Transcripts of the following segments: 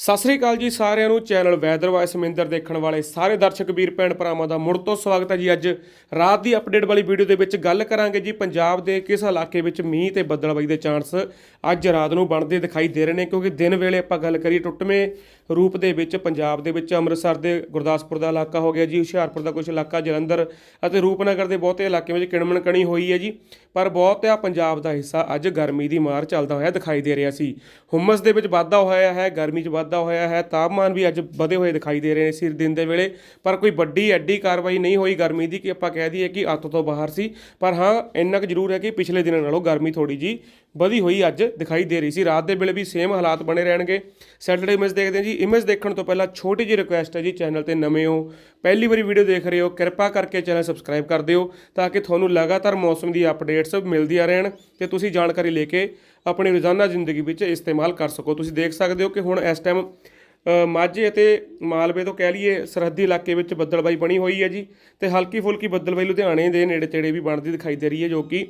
ਸਤਿ ਸ੍ਰੀ ਅਕਾਲ ਜੀ ਸਾਰਿਆਂ ਨੂੰ। ਚੈਨਲ ਵੈਦਰ ਵਾਇਸ ਸਮਿੰਦਰ ਦੇਖਣ ਵਾਲੇ ਸਾਰੇ ਦਰਸ਼ਕ, ਵੀਰ, ਭੈਣ, ਭਰਾਵਾਂ ਦਾ ਮੁੜ ਤੋਂ ਸਵਾਗਤ ਹੈ ਜੀ ਅੱਜ। ਰਾਤ ਦੀ ਅਪਡੇਟ ਵਾਲੀ ਵੀਡੀਓ ਦੇ ਵਿੱਚ ਗੱਲ ਕਰਾਂਗੇ ਜੀ ਪੰਜਾਬ ਦੇ ਕਿਸ ਇਲਾਕੇ ਵਿੱਚ ਮੀਂਹ ਤੇ ਬੱਦਲਬਾਈ ਦੇ ਚਾਂਸ ਅੱਜ ਰਾਤ ਨੂੰ ਬਣਦੇ ਦਿਖਾਈ ਦੇ ਰਹੇ ਨੇ, ਕਿਉਂਕਿ ਦਿਨ ਵੇਲੇ ਆਪਾਂ ਗੱਲ ਕਰੀਏ ਟੁੱਟਵੇਂ ਰੂਪ ਦੇ ਵਿੱਚ ਪੰਜਾਬ ਦੇ ਵਿੱਚ ਅੰਮ੍ਰਿਤਸਰ ਦੇ ਗੁਰਦਾਸਪੁਰ ਦਾ ਇਲਾਕਾ ਹੋ ਗਿਆ ਜੀ, ਹੁਸ਼ਿਆਰਪੁਰ ਦਾ ਕੁਝ ਇਲਾਕਾ, ਜਲੰਧਰ ਅਤੇ ਰੂਪਨਗਰ ਦੇ ਬਹੁਤੇ ਇਲਾਕੇ ਵਿੱਚ ਕਿਣਮਣ ਕਣੀ ਹੋਈ ਹੈ ਜੀ। ਪਰ ਬਹੁਤਿਆ ਪੰਜਾਬ ਦਾ ਹਿੱਸਾ ਅੱਜ ਗਰਮੀ ਦੀ ਮਾਰ ਚੱਲਦਾ ਹੋਇਆ ਦਿਖਾਈ ਦੇ ਰਿਹਾ ਸੀ। ਹੁਮਸ ਦੇ ਵਿੱਚ ਵਾਧਾ ਹੋਇਆ ਹੈ, ਗਰਮੀ 'ਚ ਵਾਧਾ ਹੋਇਆ ਹੈ। ਤਾਪਮਾਨ ਵੀ ਅੱਜ ਵਧੇ ਹੋਏ ਦਿਖਾਈ ਦੇ ਰਹੇ ਨੇ ਸਿਰ ਦਿਨ ਦੇ ਵੇਲੇ। ਪਰ ਕੋਈ ਵੱਡੀ ਐਡੀ ਕਾਰਵਾਈ ਨਹੀਂ ਹੋਈ ਗਰਮੀ ਦੀ ਕਿ ਆਪਾਂ ਕਹਿ ਦਈਏ ਕਿ ਅੱਤ ਤੋਂ ਬਾਹਰ ਸੀ। ਪਰ ਹਾਂ, ਇੰਨਾ ਕੁ ਜ਼ਰੂਰ ਹੈ ਕਿ ਪਿਛਲੇ ਦਿਨਾਂ ਨਾਲੋਂ ਗਰਮੀ ਥੋੜੀ ਜੀ ਵਧੀ ਹੋਈ ਅੱਜ ਦਿਖਾਈ ਦੇ ਰਹੀ ਸੀ। ਰਾਤ ਦੇ ਵੇਲੇ ਵੀ ਸੇਮ ਹਾਲਾਤ ਬਣੇ ਰਹਿਣਗੇ। ਸੈਟਰਡੇ ਇਮੇਜ ਦੇਖਦੇ ਹਾਂ ਜੀ। ਇਮੇਜ ਦੇਖਣ ਤੋਂ ਪਹਿਲਾਂ ਛੋਟੀ ਜਿਹੀ ਰਿਕੁਐਸਟ ਹੈ ਜੀ ਚੈਨਲ ਤੇ ਨਵੇਂ ਹੋ। ਪਹਿਲੀ ਵਾਰੀ ਵੀਡੀਓ ਦੇਖ ਰਹੇ ਹੋ, ਕਿਰਪਾ ਕਰਕੇ ਚੈਨਲ ਸਬਸਕ੍ਰਾਈਬ ਕਰ ਦਿਓ ਤਾਂ ਕਿ ਤੁਹਾਨੂੰ ਲਗਾਤਾਰ ਮੌਸਮ ਦੀ ਅਪਡੇਟਸ ਮਿਲਦੀਆਂ ਰਹਿਣ ਤੇ ਤੁਸੀਂ ਜਾਣਕਾਰੀ ਲੈ ਕੇ ਆਪਣੀ ਰੋਜ਼ਾਨਾ ਜ਼ਿੰਦਗੀ ਵਿੱਚ ਇਸਤੇਮਾਲ ਕਰ ਸਕੋ। ਤੁਸੀਂ ਦੇਖ ਸਕਦੇ ਹੋ ਕਿ ਹੁਣ ਇਸ ਟਾਈਮ ਮਾਝੇ ਅਤੇ ਮਾਲਵੇ ਤੋਂ ਕਹਿ ਲਈਏ, ਸਰਹੱਦੀ ਇਲਾਕੇ ਵਿੱਚ ਬੱਦਲਬਾਈ ਬਣੀ ਹੋਈ ਹੈ ਜੀ ਤੇ ਹਲਕੀ ਫੁਲਕੀ ਬੱਦਲਬਾਈ ਲੁਧਿਆਣੇ ਦੇ ਨੇੜੇ ਤੇੜੇ ਵੀ ਬਣਦੀ ਦਿਖਾਈ ਦੇ ਰਹੀ ਹੈ, ਜੋ ਕਿ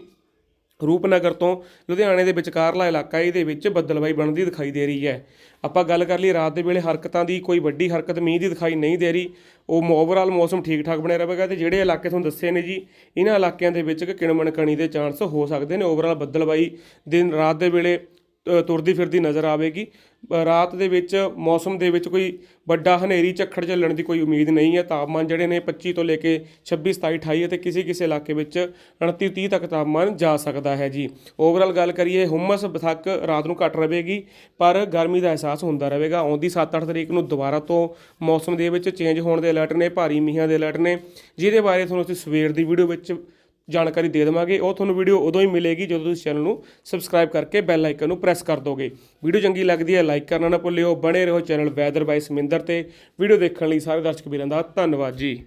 ਰੂਪਨਗਰ ਤੋਂ ਲੁਧਿਆਣੇ ਦੇ ਵਿਚਕਾਰਲਾ ਇਲਾਕਾ ਇਹਦੇ ਵਿੱਚ ਬੱਦਲਬਾਈ ਬਣਦੀ ਦਿਖਾਈ ਦੇ ਰਹੀ ਹੈ। ਆਪਾਂ ਗੱਲ ਕਰ ਲਈ ਰਾਤ ਦੇ ਵੇਲੇ ਹਰਕਤਾਂ ਦੀ, ਕੋਈ ਵੱਡੀ ਹਰਕਤ ਮੀਂਹ ਦੀ ਦਿਖਾਈ ਨਹੀਂ ਦੇ ਰਹੀ। ਉਹ ਓਵਰਆਲ ਮੌਸਮ ਠੀਕ ਠਾਕ ਬਣਿਆ ਰਹੇਗਾ ਤੇ ਜਿਹੜੇ ਇਲਾਕੇ ਤੁਹਾਨੂੰ ਦੱਸੇ ਨੇ ਜੀ, ਇਹਨਾਂ ਇਲਾਕਿਆਂ ਦੇ ਵਿੱਚ ਕਿ ਕਿਣਮਣ ਕਣੀ ਦੇ ਚਾਂਸ ਹੋ ਸਕਦੇ ਨੇ। ਓਵਰਆਲ ਬੱਦਲਬਾਈ ਦਿਨ ਰਾਤ ਦੇ ਵੇਲੇ ਤੁਰਦੀ ਫਿਰਦੀ ਨਜ਼ਰ ਆਵੇਗੀ। ਰਾਤ ਦੇ ਵਿੱਚ, ਮੌਸਮ ਦੇ ਵਿੱਚ ਕੋਈ ਵੱਡਾ ਹਨੇਰੀ, ਝੱਖੜ ਚੱਲਣ ਦੀ ਕੋਈ ਉਮੀਦ ਨਹੀਂ ਹੈ। ਤਾਪਮਾਨ ਜਿਹੜੇ ਨੇ 25 ਤੋਂ ਲੈ ਕੇ 26 27 28 ਅਤੇ ਕਿਸੇ ਕਿਸੇ ਇਲਾਕੇ ਵਿੱਚ 29 30 ਤੱਕ ਤਾਪਮਾਨ ਜਾ ਸਕਦਾ ਹੈ ਜੀ। ਓਵਰਆਲ ਗੱਲ ਕਰੀਏ, ਹੁਮਸ ਬਥੱਕ ਰਾਤ ਨੂੰ ਘਟ ਰਹੇਗੀ, ਪਰ ਗਰਮੀ ਦਾ ਅਹਿਸਾਸ ਹੁੰਦਾ ਰਹੇਗਾ। ਆਉਂਦੀ 7-8 ਤਰੀਕ ਨੂੰ ਦੁਬਾਰਾ ਤੋਂ ਮੌਸਮ ਦੇ ਵਿੱਚ ਚੇਂਜ ਹੋਣ ਦੇ ਅਲਰਟ ਨੇ, ਭਾਰੀ ਮੀਂਹਾਂ ਦੇ ਅਲਰਟ ਨੇ। ਜਿਹਦੇ ਬਾਰੇ ਤੁਹਾਨੂੰ ਅਸੀਂ ਸਵੇਰ ਦੀ ਵੀਡੀਓ ਵਿੱਚ ਜਾਣਕਾਰੀ ਦੇ ਦੇਵਾਂਗੇ। ਉਹ ਤੁਹਾਨੂੰ ਵੀਡੀਓ ਉਦੋਂ ਹੀ ਮਿਲੇਗੀ ਜਦੋਂ ਤੁਸੀਂ ਚੈਨਲ ਨੂੰ ਸਬਸਕ੍ਰਾਈਬ ਕਰਕੇ ਬੈਲ ਆਈਕਨ ਨੂੰ ਪ੍ਰੈਸ ਕਰ ਦੋਗੇ। ਵੀਡੀਓ ਚੰਗੀ ਲੱਗਦੀ ਹੈ ਲਾਈਕ ਕਰਨਾ ਨਾ ਭੁੱਲਿਓ। ਬਣੇ ਰਹੋ ਚੈਨਲ ਵੈਦਰ ਬਾਈ ਸਮਿੰਦਰ ਤੇ। ਵੀਡੀਓ ਦੇਖਣ ਲਈ ਸਾਰੇ ਦਰਸ਼ਕ ਵੀਰਾਂ ਦਾ ਧੰਨਵਾਦ ਜੀ।